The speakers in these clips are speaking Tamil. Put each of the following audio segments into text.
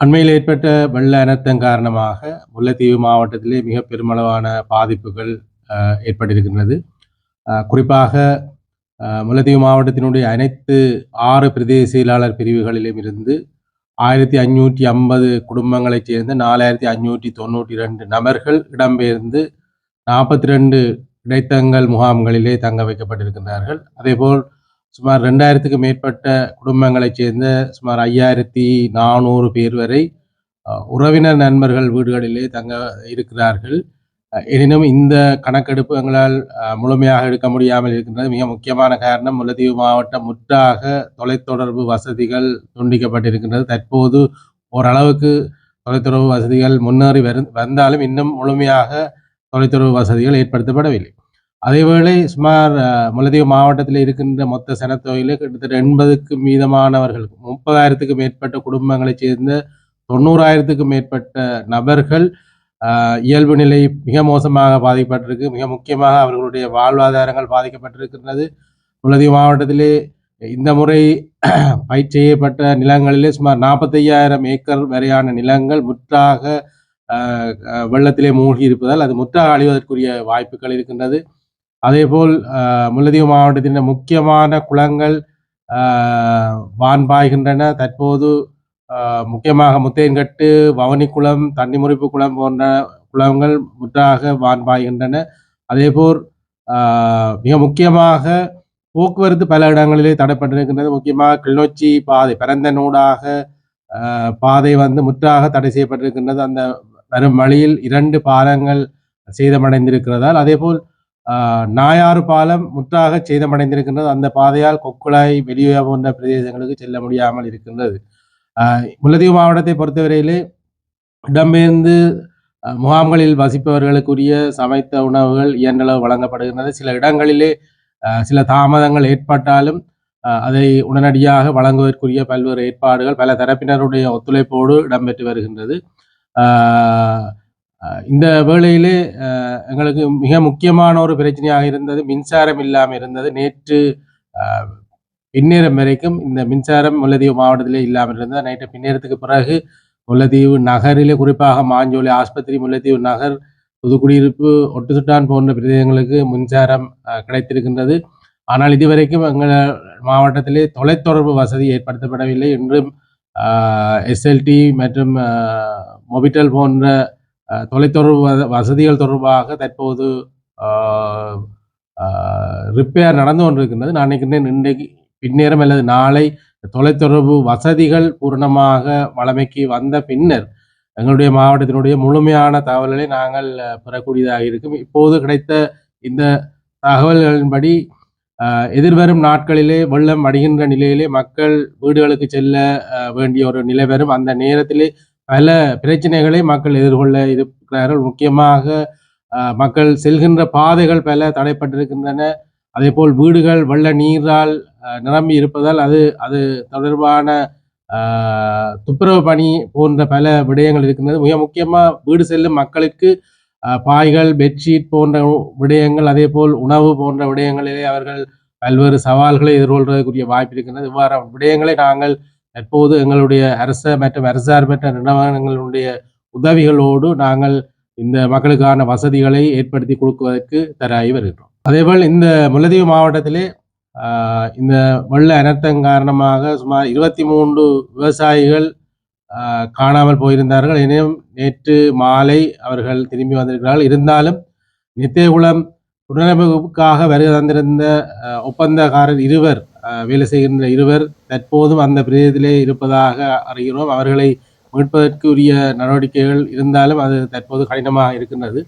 அண்மையில் ஏற்பட்ட வெள்ள அனர்த்தம் காரணமாக முல்லைத்தீவு மாவட்டத்திலே மிக பெருமளவான பாதிப்புகள் ஏற்பட்டிருக்கின்றது. குறிப்பாக முல்லைத்தீவு மாவட்டத்தினுடைய அனைத்து ஆறு பிரதேச செயலாளர் பிரிவுகளிலும் இருந்து ஆயிரத்தி ஐநூற்றி ஐம்பது குடும்பங்களைச் சேர்ந்த நாலாயிரத்தி ஐநூற்றி தொண்ணூற்றி ரெண்டு நபர்கள் இடம்பெயர்ந்து நாற்பத்தி ரெண்டு இடைத்தங்கள் முகாம்களிலே தங்க வைக்கப்பட்டிருக்கின்றார்கள். அதேபோல் சுமார் ரெண்டாயிரத்துக்கு மேற்பட்ட குடும்பங்களைச் சேர்ந்த சுமார் ஐயாயிரத்தி நானூறு பேர் வரை உறவினர் நண்பர்கள் வீடுகளிலே தங்க இருக்கிறார்கள். எனினும் இந்த கணக்கெடுப்பு எங்களால் முழுமையாக எடுக்க முடியாமல் இருக்கின்றது. மிக முக்கியமான காரணம் முல்லைத்தீவு மாவட்டம் முற்றாக தொலைத்தொடர்பு வசதிகள் துண்டிக்கப்பட்டிருக்கின்றது. தற்போது ஓரளவுக்கு தொலைத்தொடர்பு வசதிகள் முன்னேறி வரு வந்தாலும் இன்னும் முழுமையாக தொலைத்தொடர்பு வசதிகள் ஏற்படுத்தப்படவில்லை. அதேவேளை சுமார் அஹ், மாவட்டத்தில் இருக்கின்ற மொத்த சனத்தொகையில் கிட்டத்தட்ட எண்பதுக்கு மீதமானவர்கள் முப்பதாயிரத்துக்கு மேற்பட்ட குடும்பங்களைச் சேர்ந்த தொண்ணூறாயிரத்துக்கும் மேற்பட்ட நபர்கள் இயல்பு நிலை மிக மோசமாக பாதிக்கப்பட்டிருக்கு. மிக முக்கியமாக அவர்களுடைய வாழ்வாதாரங்கள் பாதிக்கப்பட்டிருக்கின்றது. முல்லைத்தீவு மாவட்டத்திலே இந்த முறை பயிர் செய்யப்பட்ட நிலங்களிலே சுமார் நாற்பத்தையாயிரம் ஏக்கர் வரையான நிலங்கள் முற்றாக வெள்ளத்திலே மூழ்கி இருப்பதால் அது முற்றாக அழிவதற்குரிய வாய்ப்புகள் இருக்கின்றது. அதேபோல் முல்லதீவு மாவட்டத்தின் முக்கியமான குளங்கள் வான்பாய்கின்றன. வான் பாய்கின்றன தற்போது முக்கியமாக முத்தையன்கட்டு வவனிக்குளம் தண்ணிமுறிப்பு குளம் போன்ற குளங்கள் முற்றாக வான் பாய்கின்றன அதேபோல் மிக முக்கியமாக போக்குவரத்து பல இடங்களிலே தடைப்பட்டிருக்கின்றது. முக்கியமாக கிளிநொச்சி பாதை பிறந்த நூடாக பாதை வந்து முற்றாக தடை செய்யப்பட்டிருக்கின்றது. அந்த வரும் வழியில் இரண்டு பாலங்கள் சேதமடைந்திருக்கிறதால் அதேபோல் நாயாறு பாலம் முற்றாக சேதமடைந்திருக்கின்றது. அந்த பாதையால் கொக்குழாய் வெளியே போன்ற பிரதேசங்களுக்கு செல்ல முடியாமல் இருக்கின்றது. முல்லதீவு மாவட்டத்தை பொறுத்தவரையிலே இடம்பெயர்ந்து முகாம்களில் வசிப்பவர்களுக்குரிய சமைத்த உணவுகள் இயன்றளவு வழங்கப்படுகின்றது. சில இடங்களிலே சில தாமதங்கள் ஏற்பட்டாலும் அதை உடனடியாக வழங்குவதற்குரிய பல்வேறு ஏற்பாடுகள் பல தரப்பினருடைய ஒத்துழைப்போடு இடம்பெற்று வருகின்றது. இந்த வேளையிலே எங்களுக்கு மிக முக்கியமான ஒரு பிரச்சனையாக இருந்தது மின்சாரம் இல்லாமல் இருந்தது. நேற்று அஹ், பின்னேரம் வரைக்கும் இந்த மின்சாரம் முல்லைத்தீவு மாவட்டத்திலே இல்லாமல் இருந்தது. நேற்று பின்னேரத்துக்கு பிறகு முல்லைத்தீவு நகரிலே குறிப்பாக மாஞ்சோலை ஆஸ்பத்திரி முல்லைத்தீவு நகர் புதுக்குடியிருப்பு ஒட்டுசுட்டான் போன்ற பிரதேசங்களுக்கு மின்சாரம் கிடைத்திருக்கின்றது. ஆனால் இதுவரைக்கும் எங்கள் மாவட்டத்திலே தொலைத்தொடர்பு வசதி ஏற்படுத்தப்படவில்லை. என்றும் எஸ்எல்டி மற்றும் மொபிட்டல் போன்ற தொலைத்தொடர்பு வசதிகள் தொடர்பாக தற்போது ரிப்பேர் நடந்து கொண்டிருக்கின்றது. நான் நினைக்கின்றேன் இன்றைக்கு பின்னேரம் அல்லது நாளை தொலைத்தொடர்பு வசதிகள் பூரணமாக வளமைக்கு வந்த பின்னர் எங்களுடைய மாவட்டத்தினுடைய முழுமையான தகவல்களை நாங்கள் பெறக்கூடியதாக இருக்கும். இப்போது கிடைத்த இந்த தகவல்களின்படி எதிர்வரும் நாட்களிலே வெள்ளம் அடைகின்ற நிலையிலே மக்கள் வீடுகளுக்கு செல்ல வேண்டிய ஒரு நிலை வரும். அந்த நேரத்திலே பல பிரச்சனைகளை மக்கள் எதிர்கொள்ள இருக்கிறார்கள். முக்கியமாக மக்கள் செல்கின்ற பாதைகள் பல தடைப்பட்டிருக்கின்றன. அதே போல் வீடுகள் வெள்ள நீரால் நிரம்பி இருப்பதால் அது அது தொடர்பான துப்புரவு பணி போன்ற பல விடயங்கள் இருக்கின்றது. மிக முக்கியமாக வீடு செல்லும் மக்களுக்கு பாய்கள் பெட்ஷீட் போன்ற விடயங்கள் அதே போல் உணவு போன்ற விடயங்களிலே அவர்கள் பல்வேறு சவால்களை எதிர்கொள்வதற்குரிய வாய்ப்பு இருக்கின்றது. இவ்வாறு விடயங்களை நாங்கள் தற்போது எங்களுடைய அரச மற்றும் அரசார்பற்ற நிறுவனங்களுடைய உதவிகளோடு நாங்கள் இந்த மக்களுக்கான வசதிகளை ஏற்படுத்தி கொடுக்குவதற்கு தராகி வருகிறோம் அதேபோல் இந்த முல்லதீவு மாவட்டத்திலே இந்த வெள்ள அனர்த்தம் காரணமாக சுமார் இருபத்தி மூன்று விவசாயிகள் காணாமல் போயிருந்தார்கள். எனினும் நேற்று மாலை அவர்கள் திரும்பி வந்திருக்கிறார்கள். இருந்தாலும் நித்தேகுளம் புனரமைப்புக்காக வருகை தந்திருந்த ஒப்பந்தக்காரர் இருவர் வேலை செய்கின்ற இருவர் தற்போதும் அந்த பிரதேசத்திலே இருப்பதாக அறிகிறோம். அவர்களை மீட்பதற்குரிய நடவடிக்கைகள் இருந்தாலும் அது தற்போது கடினமாக இருக்கின்றது.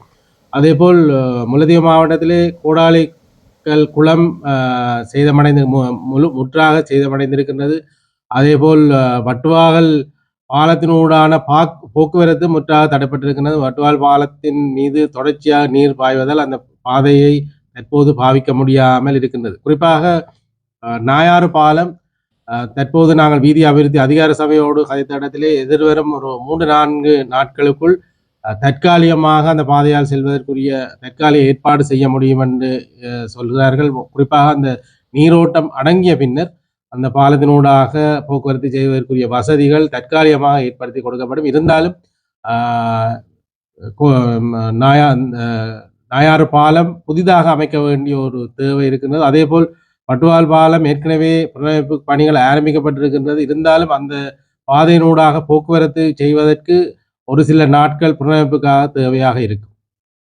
அதேபோல் போல் முல்லைத்தீவு மாவட்டத்திலே கோடாலிக்கல் குளம் சேதமடைந்து மு- முழு முற்றாக சேதமடைந்திருக்கின்றது. அதேபோல் வட்டுவாகல் பாலத்தினூடான பாக் போக்குவரத்து முற்றாக தடைப்பட்டிருக்கின்றது. வட்டுவால் பாலத்தின் மீது தொடர்ச்சியாக நீர் பாய்வதால் அந்த பாதையை தற்போது பாவிக்க முடியாமல் இருக்கின்றது. குறிப்பாக நாயாறு பாலம் தற்போது நாங்கள் வீதி அபிவிருத்தி அதிகார சபையோடு கதைத்த இடத்திலே எதிர்வரும் ஒரு மூன்று நான்கு நாட்களுக்குள் தற்காலிகமாக அந்த பாதையால் செல்வதற்குரிய தற்காலிக ஏற்பாடு செய்ய முடியும் என்று சொல்கிறார்கள். குறிப்பாக அந்த நீரோட்டம் அடங்கிய பின்னர் அந்த பாலத்தினூடாக போக்குவரத்து செய்வதற்குரிய வசதிகள் தற்காலிகமாக ஏற்படுத்தி கொடுக்கப்படும். இருந்தாலும் நாயா நாயாறு பாலம் புதிதாக அமைக்க வேண்டிய ஒரு தேவை இருக்கின்றது. அதேபோல் பட்டுவால் பாலம் ஏற்கனவே புனரமைப்பு பணிகள் ஆரம்பிக்கப்பட்டிருக்கின்றது. இருந்தாலும் அந்த பாதையினூடாக போக்குவரத்து செய்வதற்கு ஒரு சில நாட்கள் புனரமைப்புக்காக தேவையாக இருக்கும்.